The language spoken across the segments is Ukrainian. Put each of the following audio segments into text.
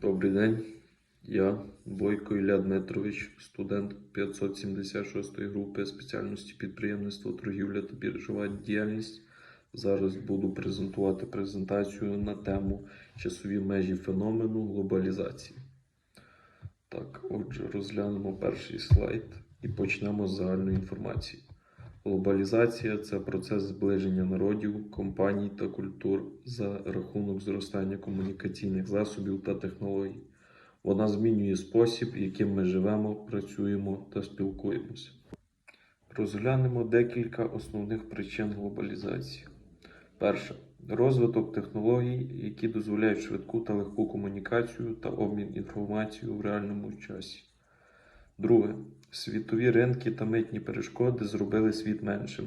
Добрий день. Я Бойко Ілля Дмитрович, студент 576 групи спеціальності підприємництво, торгівля та біржова діяльність. Зараз буду презентувати презентацію на тему часові межі феномену глобалізації. Так, отже, розглянемо перший слайд і почнемо з загальної інформації. Глобалізація це процес зближення народів, компаній та культур за рахунок зростання комунікаційних засобів та технологій. Вона змінює спосіб, яким ми живемо, працюємо та спілкуємося. Розглянемо декілька основних причин глобалізації. Перше розвиток технологій, які дозволяють швидку та легку комунікацію та обмін інформацією в реальному часі. Друге. Світові ринки та митні перешкоди зробили світ меншим,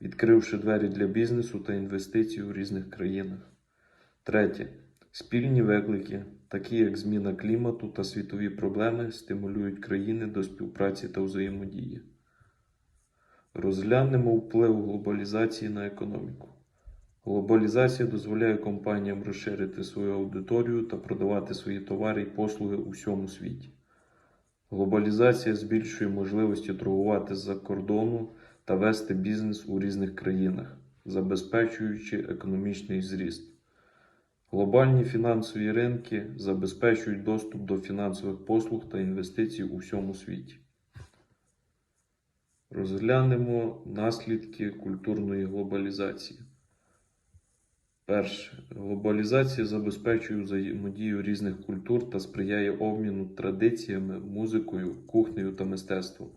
відкривши двері для бізнесу та інвестицій у різних країнах. Третє. Спільні виклики, такі як зміна клімату та світові проблеми, стимулюють країни до співпраці та взаємодії. Розглянемо вплив глобалізації на економіку. Глобалізація дозволяє компаніям розширити свою аудиторію та продавати свої товари і послуги у всьому світі. Глобалізація збільшує можливості торгувати з-за кордону та вести бізнес у різних країнах, забезпечуючи економічний зріст. Глобальні фінансові ринки забезпечують доступ до фінансових послуг та інвестицій у всьому світі. Розглянемо наслідки культурної глобалізації. Перше. Глобалізація забезпечує взаємодію різних культур та сприяє обміну традиціями, музикою, кухнею та мистецтвом.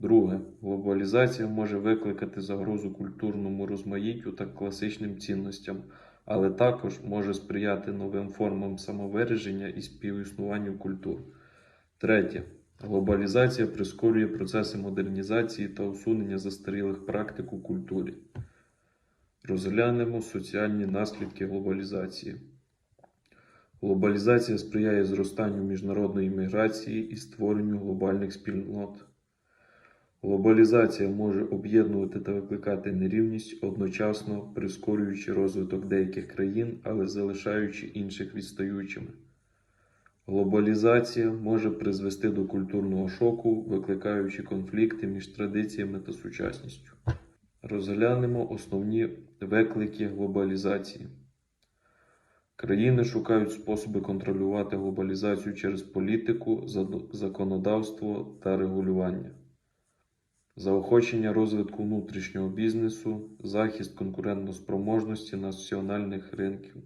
Друге. Глобалізація може викликати загрозу культурному розмаїттю та класичним цінностям, але також може сприяти новим формам самовираження і співіснуванню культур. Третє. Глобалізація прискорює процеси модернізації та усунення застарілих практик у культурі. Розглянемо соціальні наслідки глобалізації. Глобалізація сприяє зростанню міжнародної міграції і створенню глобальних спільнот. Глобалізація може об'єднувати та викликати нерівність, одночасно прискорюючи розвиток деяких країн, але залишаючи інших відстаючими. Глобалізація може призвести до культурного шоку, викликаючи конфлікти між традиціями та сучасністю. Розглянемо основні виклики глобалізації. Країни шукають способи контролювати глобалізацію через політику, законодавство та регулювання, заохочення розвитку внутрішнього бізнесу, захист конкурентоспроможності національних ринків.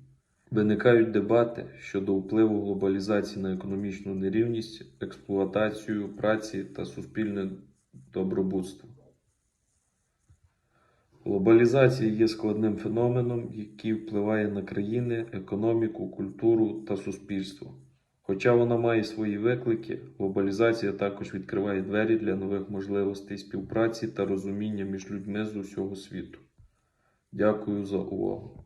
Виникають дебати щодо впливу глобалізації на економічну нерівність, експлуатацію праці та суспільне добробутство. Глобалізація є складним феноменом, який впливає на країни, економіку, культуру та суспільство. Хоча вона має свої виклики, глобалізація також відкриває двері для нових можливостей співпраці та розуміння між людьми з усього світу. Дякую за увагу!